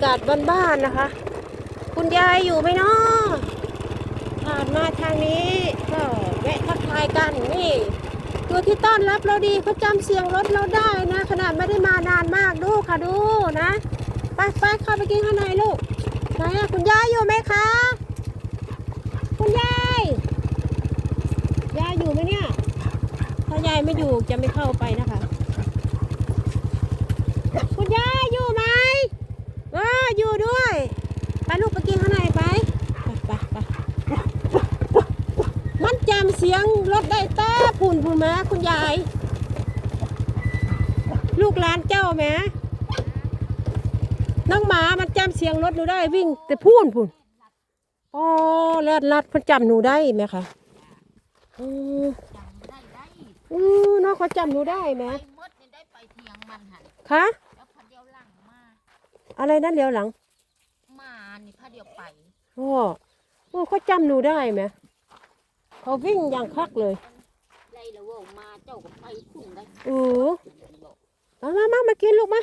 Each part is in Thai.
ากาศบ้านๆนะคะ คุณยายอยู่ไหมเนาะผ่านมาทางนี้ก็แวะทักทายกันนี่ตัวที่ต้อนรับเราดีเขาจำเสียงรถเราได้นะ ขนาดไม่ได้มานานมากดูค่ะดูนะไปไปเข้าไปกินข้างในลูกไหนอะคุณยายอยู่ไหมคะ คุณยายยายอยู่ไหมเนี่ยถ้ายายไม่อยู่จะไม่เข้าไปนะคะ คุณยายอยู่ไหมว้า อยู่ด้วยไปลูกไปกินข้างในไปไปไปไปมันจำเสียงรถได้แต่ผุนผุนแม่คุณยาย ลูกหลานเจ้าแม่น้องหมามันจำเสียงรถหนูได้วิ่ง แต่พูนผุนอ๋อแลดลัดมันจำหนูได้ไหมคะอือจำได้ได้อือน้องเขาจำหนูได้ไหมไปหมดนี่ได้ไปเทียงมันหันคะ แล้วพะเดียวหลังมา อะไรนั่นเลี้ยวหลัง มานี่พะเดียวไปโอ้โอ้เขาจำหนูได้ไหมเขาวิ่งอย่างคักเลยได้แล้วเว่ามาเจ้าก็ไปคุ้มได้เออบอกมามามามากินลูกมา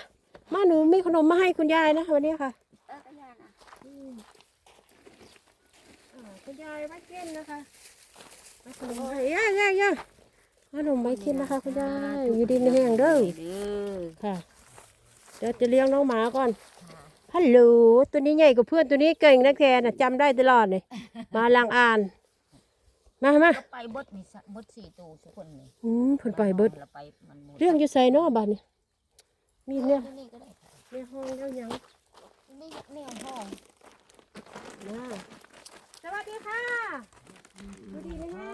มาหนูมีขนมมาให้คุณยายนะวันนี้ค่ะเออก็ยานะอ่าคุณยายมากินนะคะมาขนมให้ย่าย่าย่าขนมมากินนะคะคุณยายอยู่ดีไม่แห้งเด้อเด้อค่ะเดี๋ยวจะเลี้ยงน้องหมาก่อน ฮัลโหลตัวนี้ใหญ่กว่าเพื่อนตัวนี้เก่งนะแกน่ะจำได้ตลอดเลยมาลางอ่าน มามาก็ไปเบดนี่สักเบดสี่ตัวทุกคนนี่อืมเพิ่นไปเบิด แล้วไปมันหมดเรื่องอยู่ใส่เนาะบัดนี้มีเนี่ยที่นี่ก็ได้ค่ะในห้องเจ้าหยังนี่แนวห้องนะสวัสดีค่ะสวัสดีไหมฮะ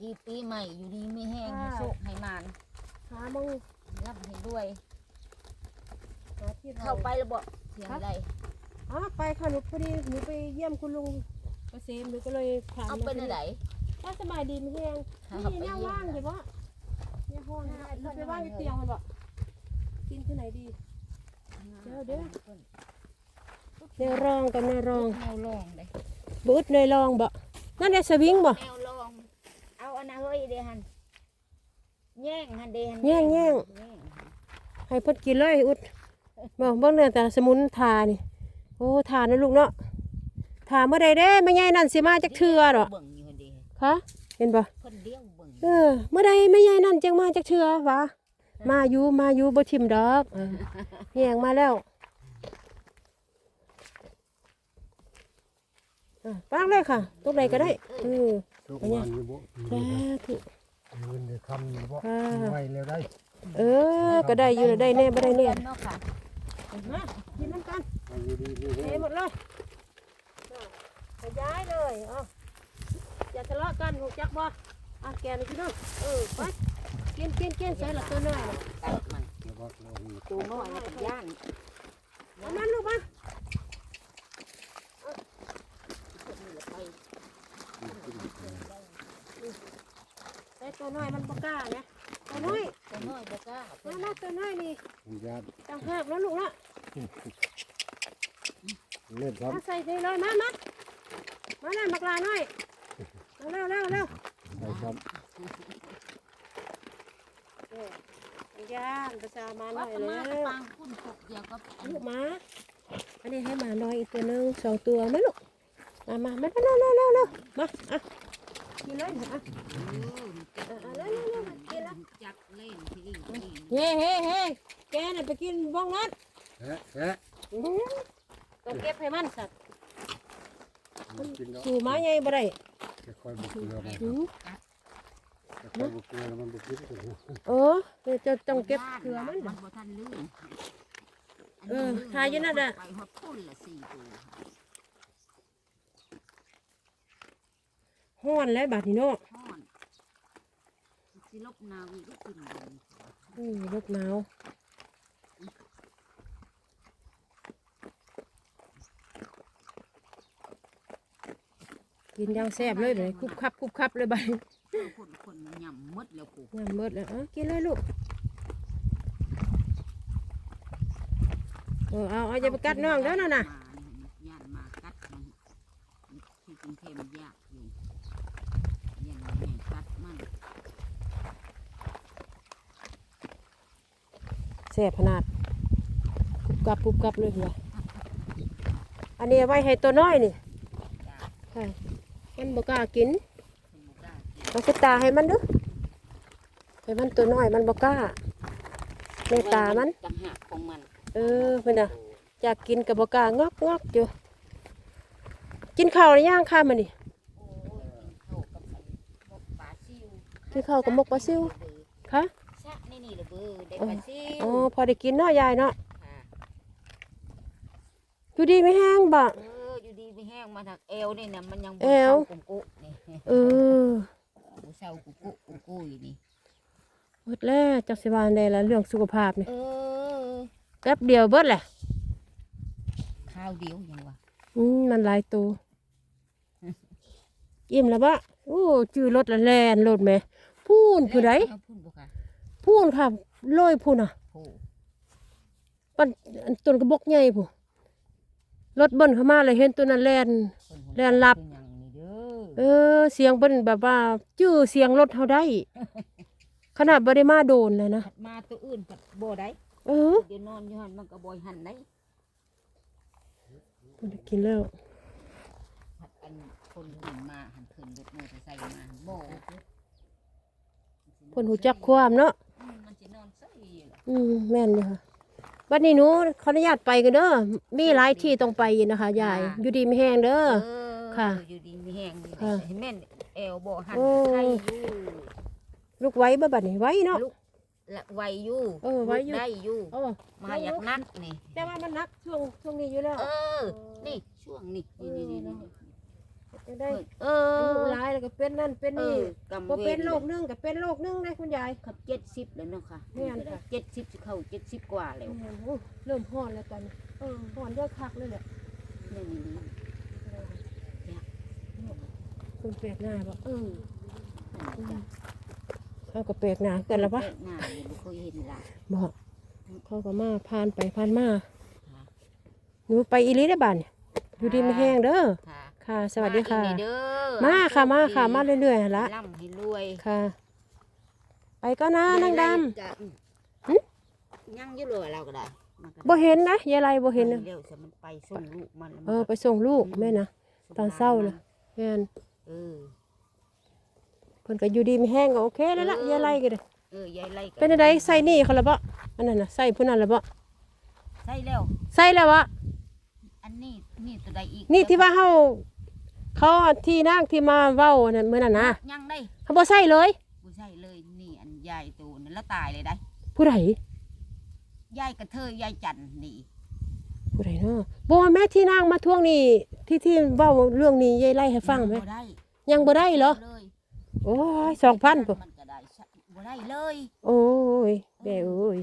ยีปีใหม่อยู่ดีไม่แห้งให้ค่ะโชคให้มานหามองรับให้ด้วยหาที่ เข้าไปแล้วบอกเสียงอะไรอ๋อไปค่ะหนูพอดีหนูไปเยี่ยมคุณลุงเกษมหนูก็เลยถามเอาเป็นอะไรว่าสบายดีไหมเพียงเอานี่ไปนั่งเยี่ยมว่างนะใช่ปะเนี่ยห้องนะได้เราไปได้ว่างในได้เตียงมันบอกกินที่ไหนดีเดี๋ยวเดี๋ยวแนวรองกับแนวรองแนวรองเลยบูดในรองบ่นั่นได้สวิงบ่แนวรอง เอาอันนั้นเฮ้ยเดหันแย่งหันเดหันแย่งแย่งแย่งให้เพิ่นกินเลยอุด บอกเบิ่งเนี่ยแต่สมุนทานี่ โอ้ทานะลูกเนาะทาเมื่อใดเด้ไม่ใหญ่นั่นสิมาจักเทื่อดอกเบิ่งอยู่หันเดคะเห็นบ่เพิ่นเลี้ยวเบิ่งเออเมื่อใดไม่ใหญ่นั่นจังมาจักเทื่อวะมาอยู่มาอยู่บ่ทิมดอกเออแยงมาแล้วอะปางเลยค่ะตรงไหนก็ได้เออทุกวันนี้บ่สาธุเงินได้คำนี้บ่ค่ะไว้แล้วได้ เออ ก็ได้อยู่ได้แน่บ่ได้แน่เนาะค่ะ มากินน้ำกันให้อยู่ดีมีเทแรงหมดเลยขย้ายเลยเอ๋ออย่าทะเลาะกันหูจักบ่อะแกนี่พี่น้องเออไปกินกินกินใส่ละตัวน้อยน่ะกัดมันแล้วบ่เรามีตัวน้อยมันก็ย่านเอามันลูกมาเพิ่นนี่แหละไปใส่ตัวน้อยมันบ่กล้านะตัวน้อยตัว น้อยบ่กล้าเพิ่มานมาตัวน้อยนี่ผมญาติต่างหากแล้วลูกนะเล่นครับมาใส่นี่เลยมามามาเลยมักลาน้อยเอาเร็วเร็วเร็วได้ครับเออย่างภาษามาหน่ว่าอยก็เลมาก็ยปางคุณตกเดียวก็อันลูกหมาอันนี้ให้หมาน้อยอีกตัวหนึ่งสองตัวไหมลูกมามามาเร็วเร็วเร็วเร็วมาอะกินเลยอะ จักเล่นที่นี่ที่นี่เฮ้เฮ้เฮ้แกน่ะไปกินบ้องนัดแฮะแฮะอื้อหือต้องเก็บให้มันสัตว์มันกินแล้วสู่หมาใหญ่บ่ได้จะคอยบุกเกลือมันอื้อจะคอยบุกเกลือแล้วมันบุกกินกันเออเดี๋ยวจะต้องเก็บเกลือมันมันบ่ทันลืมเออทายอยู่นั่นน่ะไปฮอดพุ่นละสี่ตัวห้อนแล้วบาดนี้เนาะฮ้อนสิ ลบหนาวอีกก็กินเลยอืมลูกหนาวกินอยังแซ่บเลยเลยคุบคับคุบคับเลยบาดนี้คนคนมันยำหมดแล้วกูงามเบิดแล้วเออกินเลยลูกเออเอาเอาอย่าไปกัดน้องเด้อน่ะน่ะย่านมากัดมันที่กรุงเทพมันยากอยู่ย่านแห่งกัดมัน ซ่บขนาดคุบกับปุบกับเลยเหรออันนี้เอาไว้ให้ตัวน้อยนี่จ้าค่ะมันบ่กล้ากินคุณบุกล้ากินเอาสตาให้มันเด้อให้มันตัวน้อยมันบ่กล้าในตามันจังหักของมัน เออเพิ่นน่ะอยากกินกับบ่กล้างอกงอกอยู่ กินข้าวหรือยังค่ะมื้อนี้โอ้ยกินข้าวกับอันมกปลาซิวกินข้าวกับมกปลาซิวค่ะ ชะนี่นี่ระเบ้อได้ปลาซิวอ๋อพอได้กินเนาะยายเนาะค่ะอยู่ดีไม่แห้งบ่ เอออยู่ดีไม่แห้งมาถักเอวนี่นะมันยังเอวกุกุนี่เออบุเศร้ากุกุกุกุอยู่นี่หมดแล้วจักสิว่าอันใดละเรื่องสุขภาพนี่เออแป๊บเดียวเบิดแหละข้าวเดียวยังวะอืมมันหลายตัวอิ่มแล้วบะโอ้จื้อรถละแลนรถแหม่พูนผู้ใดเอาพุ่นบุค่ะ พูนค่ะลอยพูนอะโอ้ปันอันต้นกระบอกใหญ่ผู้รถเบิ้นเข้ามาเลยเห็นตัวนั้นแลนเพิ่นหัวแล่นลับคือหยังนี่เด้เอออ เสียงเบิ้นแบบว่า จื้อเสียงรถเฮาได้ ขนาดบ่ได้มาโดนเลยนะผัดมาตัวอื่นผัดบ่ได้เออเดี๋ยวนอนอยู่หันมันก็บ่อยหันได้มันได้กินแล้วผัดอันคนอื่นมาหันขึ้นรถมอเตอร์ไซค์มาหันบ่เพิ่นหูจักความเนาะ อืมมันสินอนใส่ล่ะ อืมแม่นอยู่ค่ะบัดนี้หนูขออนุญาตไปกันเด้อมีหลายที่ต้องไปอยู่นะคะยายอยู่ดีไม่แห้งเด้อเออค่ะ อยู่ดีมีแห้งนี่ค่ะให้แม่นแอวบ่หันโอ้ไข่อยู่ลูกไว้บ่บัดนี้ไว้เนาะ ลูกละไวอยู่เออไวอยู่ลูกได้อยู่โอ้มาอยากนักนี่แต่ว่ามันนักช่วงช่วงนี้อยู่แล้ว เออ นี่ช่วงนี้นี่นี่นี่นี่ จะได้เออายุอหลายแล้วก็เป็นนั่นเป็นเอนี่อกำบ่เวเป็นรโรคนึงก็เป็นโรคนึงได้คุณยายขับเจ็ดสิบแล้วเนาะค่ะแม่นค่ะเจ็ดสิบสิเข้าเจ็ดสิบกว่าแล้วโอ้เริ่มฮ้อนแล้วตอนนี้เออฮ้อนเยอะคักเลยแหละนี่นี่นี่คุณแปลกหน้าบ่เออนั่นจ้ะเขาก็แปลกหน้ากันแล้วปะแปลกหน้าอยู่บ่เคยเห็นล่ะบ่เขาก็มาผ่านไปผ่านมาค่ะหนูไปอีหลีได้อบ้านเนี่ยอยู่ดีไม่แห้งเด้อ ค่ะค่ะ สวัสดีค่ะ มาอีกนี่เด้อมาค่ะ มาค่ะ มาเรื่อยๆหั่นละร่ำให้รวยค่ะ ไปก็นะนางดจ้ะอืมหึ ยังอยู่เลยเราก็ได้มันก็ำบ่เห็นนะยายไรบ่เห็นนะเร็วสิมันไปส่งลูกมันแล้วมันเออ ไปส่งลูกแม่นะส่งตอนเช้าหลน่ะ แม่นเออ เพิ่นก็อยู่ดีไม่แห้งก็โอเคแล้วล่ะยายไรก็ได้เออยายไล่กัเป็นอะไรใส่นี่เขาละบ่อันนั้นน่ะใส่ผู้นั้นละบ่ใช่แล้ว ใส่แล้ววะอันนี้นี่ตัวใดอีกนี่ที่ว่าเฮา เขาที่นางที่มาเว้านั่นมื้อนั้นนะยังได้เขาบ่ใส่เลยกูใช่เลยนี่อันยายตัวนั้นแล้วตายเลยได้ ผู้ใดยายกระเทยยายจันนี่ผู้ใดเนาะบ่ว่าแม่ที่นางมาทวงนี่ที่ที่เว้าเรื่องนี้ยายไล่ให้ฟังไหมบ่ได้ยังบ่ได้เหรอเลยโอ้ย2,000พุ่นมันก็ได้ใช่บ่ได้เลย โอ้ยแม่เอ้ย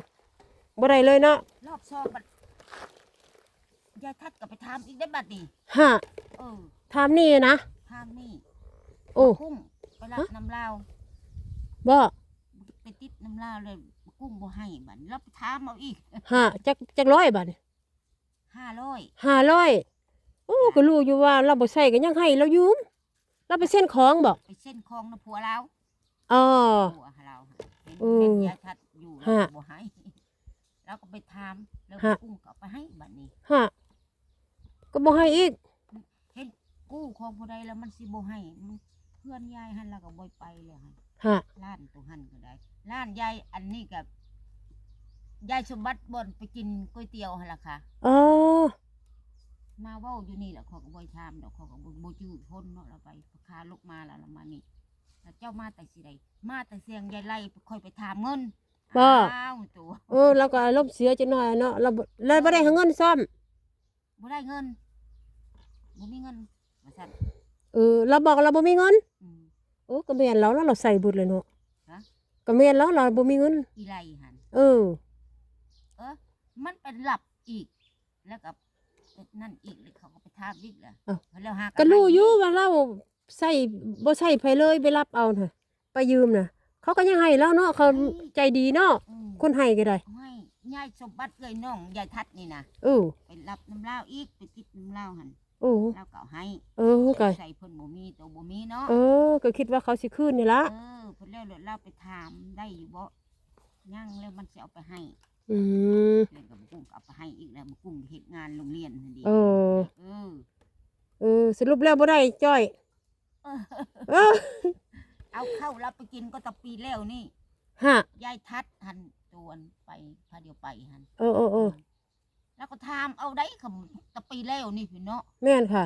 บ่ได้เลยเนาะรอบสองบัดยายทัดก็ไปทำอีกได้บัดนี่ฮะเออ ถามนี่นะทำนี่โอ้ กุ้งไปรับฮะน้ำลาวบ่ไปติดน้ำลาวเลยกุ้งบ่ให้บัดแล้วไปทำเอาอีกฮะจักจักร้อยบาทนี่ห้าร้อย500โอ้ก็รู้อยู่ว่าเราบ่ใส่ก็ยังให้เรายืมเราไปเส้นของบ่ไปเส้นคลองนะผัวเราอ๋อ ผัวเราเห็นเออเห็นยายทัดอยู่แล้วฮะก็บ่ให้แล้วก็ไปทำแล้วฮะ กุ้งก็เอาไปให้บัดนี้ ฮะก็บ่ให้อีกเห็น กู้ของผู้ใดแล้วมันสิบ่ให้มันเพื่อนยายหันแล้วก็บ่ไปเลยหันฮะล้านตัวหันก็ได้ล้านยายอันนี้กับยายสมบัติบ่นไปกินก๋วยเตี๋ยวหั่นล่ะค่ะอ๋อมาเว้าอยู่นี่แหละเขอยก็บ่ทามดอกเขอยก็บ่บ่จื้อพ้นเนาะเราไปพาลูกมาแล้วเรามานี่แล้วเจ้ามาแต่สิใดมาแต่เสียงยายไล่ค่อยไปถามเงินบ่อ้าวตัวเออเราก็อารมณ์เสียจังหน่อยเนาะเราบ่เลยบ่ได้หาเงินซ่อมบ่ได้เงินบ่มีเงิน ว่าซั่นเออเราบอกเราบ่มีเงินอืม โอ้ก็แม่นเราแล้วเราใส่บุญเลยเนาะฮะ ก็แม่นแล้วเราบ่มีเงิน อีไล่หันเออ เออ มันเป็นหลับอีก แล้วก็นั่นอีกเลยเขาก็ไปทาบอีกแหละอ้าว แล้วหาก็รู้อยู่ว่าเราใส่บ่ใส่ไผเลยไปรับเอาน่ะ ไปยืมน่ะ เขาก็ยังให้แล้วเนาะเขาใจดีเนาะอืมคนให้ก็ได้ให้ยายสมบัติเลยน้องยายทัดนี่นะเออ ไปรับน้ำลาวอีกไปติดน้ำลาวหัน โอ้ลาวเก่าให้เออก็ใส่เพิ่นบ่มีตัวบ่มีเนาะเออ ก็คิดว่าเขาสิคืนนี่ละเออเพิ่นแล้วเราไปถามได้อยู่บ่ยังแล้วมันสิเอาไปให้อืมเรื่องกับกูกุ้งก็เอาไปให้อีกแล้วบักกุ้งเฮ็ดงานโรงเรียนนั่นดีเออเออเออสรุปแล้วบ่ได้จ้อยเออเอาเข้ารับไปกินก็ตะปีแล้วนี่ฮะยายทัดหันจวนไปพาเดียวไปหันเออเออเออ แล้วก็ทามเอาได้คำตะปีแล้วนี่พี่เนาะแม่นค่ะ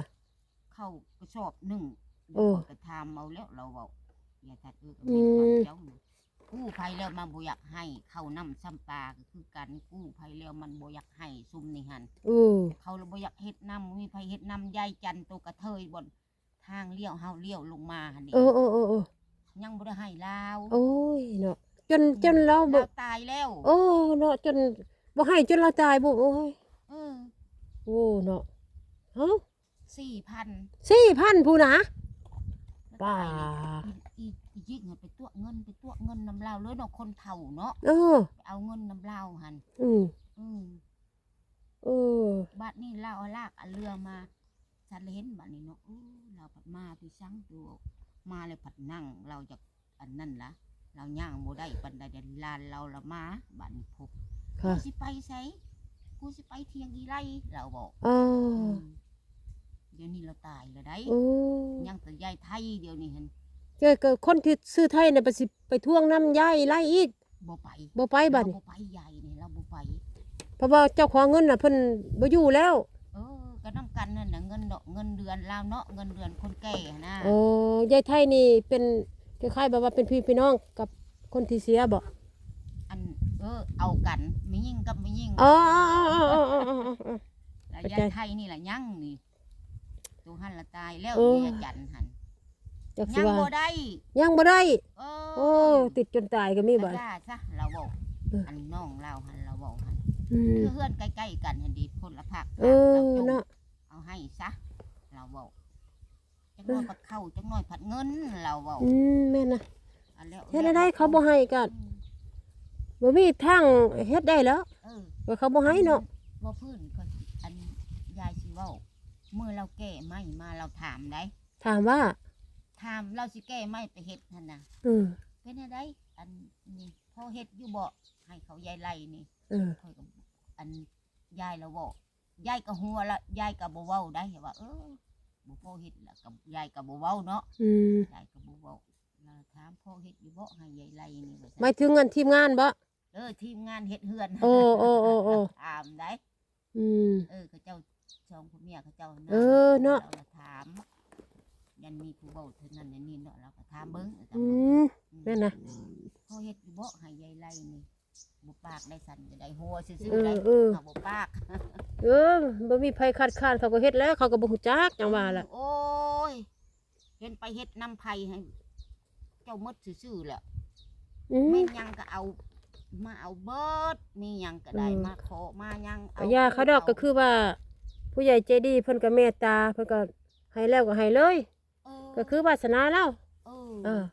เข้ากระสอบหนึ่งโอ้ ก็ทามเอาแล้วเราเอายายทัดเออก็อืมีมความเจ้าน่ะกู้ภัยแล้วมันบ่อยากให้ เข้าน้ำซ้ำปลาก็คือกันกู้ภัยแล้วมันบ่อยากให้ซุ่มนี่หันเออเขาเลยบ่อยากเฮ็ดน้ำบ่มีไผเฮ็ดน้ำยายจันทร์ตัวกระเทยบนทางเลี้ยวเฮาเลี้ยวลงมาหั่นนี่เออเออเออเออยังบ่ได้ให้ลาวโอ้ยเนาะจนจนเราบ่ลาวตายแล้วโอ้เนาะจนบ่ให้จนเราตายบ่โอ้ย เออโอ้เนาะเอ้า4,000สี่พันผู้นะป้าอีอีอียิกเงินไปตัวเงินไปตัวเงินน้ำลาวเลยเนาะคนเฒ่าเนาะเออไปเอาเงินน้ำลาวหันอืมอืมเออบัดนี้ลาวเอาลากเอาเรือมาฉันเลยเห็นบัดนี้เนาะอู้เราผัดมาพี่ซังดูมาเลยผัดนั่งเราจะอันนั่นละเราย่างบ่ได้ปันใดเดนลานเราละมาบัดนี้พบค่ะกูสิไปไส กูสิไปเทียงอีไรเราบอกเออมเดี๋ยวนี้เราตายแล้วได้โอ้ยังแต่ยายไทยเดี๋ยวนี้เห็นเจอกับคนที่ซื้อไทยเนี่ยไปสิไปท่วงน้ำยายไล่อีกบ่ไปบ่ไปบัดนี้เราบ่ไปใหญ่นี่เราบ่ไป เพราะว่าเจ้าของเงินน่ะเพิ่นบ่อยู่แล้ว เออก็น้ำกันนั่นน่ะเงินดอกเงินเดือนลาวเนาะเงินเดือนคนแก่นะโอ้ยายไทยนี่เป็นคล้ายๆแบบว่าเป็นพี่พี่น้องกับคนที่เสียบ่อัน เออเอากันไม่ยิ่งกับไม่ยิ่งอ๋ออ๋ออ๋ออ๋ออ๋ออ๋ออ๋อแล้วเข้าใจยายไทยนี่แหละยังนี่ตัวหันละตายแล้วเออยายจันหันจักสิยังว่าบ่ได้ยังบ่ได้เออโอ้ติดจนตายก็มีมีบ่บ่ซะเราบอกเอออัอันน้องเราหันเราบอกหันอืมคือเพื่อนใกล้ๆกันหันดีคนละภาคเออเราจงเนาะเอาให้ซะเราบอกจังน้อยผัดเข้าจังน้อยผัดเงินเราบอกอืมแม่นนะอันแล้วเฮ็ดได้เขาบ่ให้ก็อืม บ่มีทางเฮ็ดได้แล้วเออว่าเขาบ่ให้เนาะว่าพื้นก็อันยายสิเว้าเมื่อเราแก้ไม่มาเราถามได้ถามว่าถามเราสิแก้ไม่ไปเฮ็ดนั่นน่ะอืมเป็นอะไรอันนี้พอเฮ็ดอยู่บ่ให้เขายายไล่นี่เออค่อยก็อันยายเราบอกยายก็หัวละยายก็บ่เว้าได้ว่า เออบ่พอเฮ็ดละกับยายก็บ่เว้าเนาะอืมยายก็บ่เว้าเราถามพอเฮ็ดอยู่บ่ให้ยายไล่นี่ว่าหมาซั่นยถึงเงินทีมงานบ่ เออทีมงานเฮ็ดเฮือนโอ้โอ้โอ้โอ้ ถามได้ อืม เออเขาเจ้าชองผู้เมียเขาเจ้าเออเนาะ รก็ถาม ยันมีผู้เว้าเท่านั้นอันนี่เนาะเราก็ถามเบิ่งอืม แม่นนะพอเฮ็ดอยู่บ่ให้ยายไล่นี่บ่ปากได้สั่นก็ได้หัวซื่เออๆอได้เออเอาบ่ปากเออบ่มีไผคัดค้านเขาก็เฮ็ดแล้วเขาก็บ่ฮู้จักจังว่าล่ะโอ้ยเห็นไปเฮ็ดน้ำไผ่ให้ เจ้าหมดซื่อๆแหละอืมแม่นหยังก็เอา มาเอาเบิดมีหยังก็ได้อืม มาขอมาหยังก็ยาเขาดอกก็คือว่า ผู้ใหญ่ใจดีเพิ่นก็เมตตาเพิ่นก็ให้แล้วก็ให้เลยเออก็คือวาสนาเราเอเออ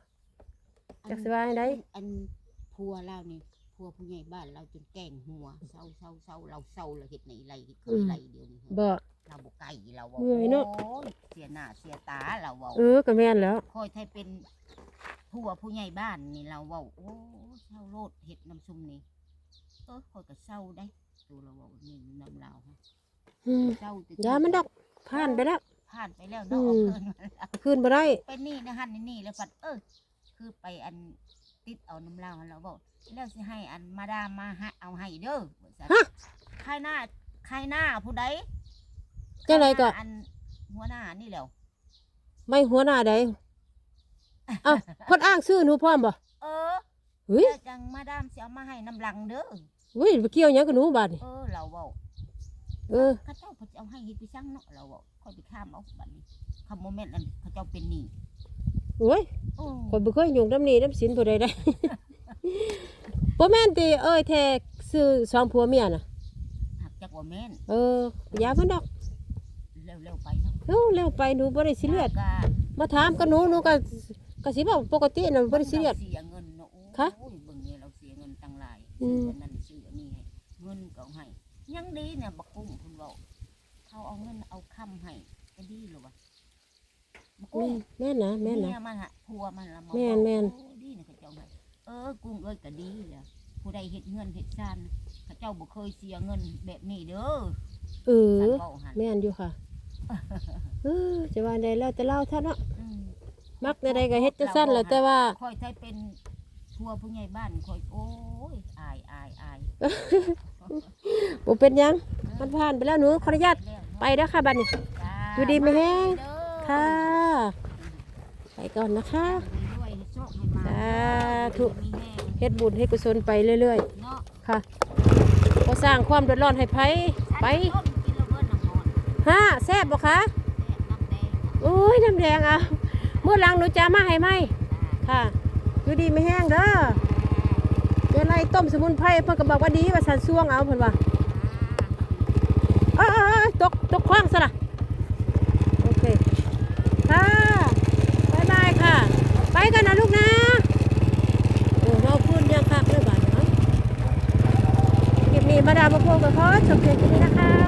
จักสิว่าจั่งใดอันผัวเรานี่ผัวผู้ใหญ่บ้านเราจนแกล้งหัวเศร้าเศร้าเศร้าเราเศร้าแล้วเฮ็ดไหนไรเคยไรเดียวนี้บ่ เราบ่ไกลเราว่าเหนื่อยเนอะโอ้ยเสียหน้าเสียตาเราเว้าเออก็แม่นแล้ว คอยไทยเป็น ผัวผู้ใหญ่บ้านนี่เราเว้าโอ้เศร้าโลดเฮ็ดน้ำซุมนี่เออคอยก็เศร้าได้ตัวเราเว้านี่น้ำเราฮะอืมเศร้าแต่ยามันดอกผ่านไปแล้ว ผ่านไปแล้วเนาะอืเอามเพิ่นมาแล้ว คืนบ่ได้เป็นนี่นะฮันนี่นี่แล้วปัดเออคือไปอันติดเอาน้ำเหล้าให้เราบอกแล้วสิให้อันมาดามมาหาเอาให้เด้อว่าซั่นฮะ ใครหน้าใครหน้าผู้ใดจังไดก็อันหัวหน้านี่แหล้วไม่หัวหน้าใด เอ้าเพิ่นอ้างชื่อหนูพร้อมบ่เออเฮ้ยแล้วจังมาดามสิเอามาให้น้ำหลังเด้อเฮ้ยไปเกี่ยวหยังกับหนูบาดนี่เออเราเว้าเออเขาเจ้าเพิ่นจะเอาให้เฮ็ดไปซังเนาะเราเว้าค่อยไปข้ามเอาบัดนี้คำโมเมนต์นั้นเขาเจ้าเป็นหนี้โอ้ยโอ้ข่อยบ่เคยยุ่งน้ำนี้น้ำสินผู้ใดได้ บ่แม่นติเอ้ยแท้ซื้อสองผัวเมียน่ะ หักจักว่าแม่นเอออย่ามันดอกเร็วๆไปเนาะเอ้าแล้วไปหนูบ่ได้ซีเรียสก็ มาถามกับหนูหนูก็ ก็สิบอกปกติน่ะบ่ได้ซีเรียส เสียเงินเนาะคะโอ้ยเบิ่งเนี่ยเราเสียเงินตั้งหลายอืม ซื้ออันนั้นซื้ออันนี้ให้เงินก็เอาให้ยังดีเนี่ยบักกุ้งคุณเว้าเขาเอาเงินเอาคำให้ก็ดีหรอวะบักกุ้ง แม่นนะแม่นนะ เยมันฮะพัวมันละมาแม่นแม่น โอ้ดีเนี่ยเขาเจ้าให้เออกุ้งเอ้ยก็ดีเลยผู้ผู้ใดเฮ็ดเงินเฮ็ดซ่านเขาเจ้าบ่เคยเสียเงินแบบนี้เด้อเออท่านเว้าหั่นแม่นอยู่ค่ะเออจะว่าได้แล้วแต่เล่าเท่าเนาะอื มมักในใดก็เฮ็ดจะสั้นแล้วแต่ว่าค่อยใช้เป็นทัวผู้ใหญ่บ้านค่อยโอ้ยอายอายอายบ่เป็นหยัง มันผ่านไปแล้วหนูขออนุญาตไปเด้อค่ะบัดนี้ จ้าอยู่ดีไหมแห้งเด้อค่ะ ไปก่อนนะคะรวยๆโชคให้มาสาธุ มีแห้งเฮ็ดบุญให้กุศลไปเรื่อยเนาะๆ ค่ะบ่สร้างความเดือดร้อนให้ไผไปต้มกินแล้วเบิ่นน้ำหอนฮะแซ่บบ่คะแซ่บน้ำแดง โอ้ยน้ำแดงอะเมื่อหลังหนูจะมาให้ไหมค่ะอยู่ดีไม่แห้งเด้อเดี๋ยวไล่ต้มสมุนไพรเพิ่นก็บอกว่าดีว่าสันซ่วงเอาเพิ่นว่าเอ้ยๆๆตกตกคว้างซะล่ะโอเคค่ะบ๊ายบายค่ะ ไปกันนะลูกนะโอ้เราพูดยังคักเลยบ้านเนาะคลิปนี้มาดามมาพบกับพ่อจบเพียงแค่นี้นะคะสวัสดี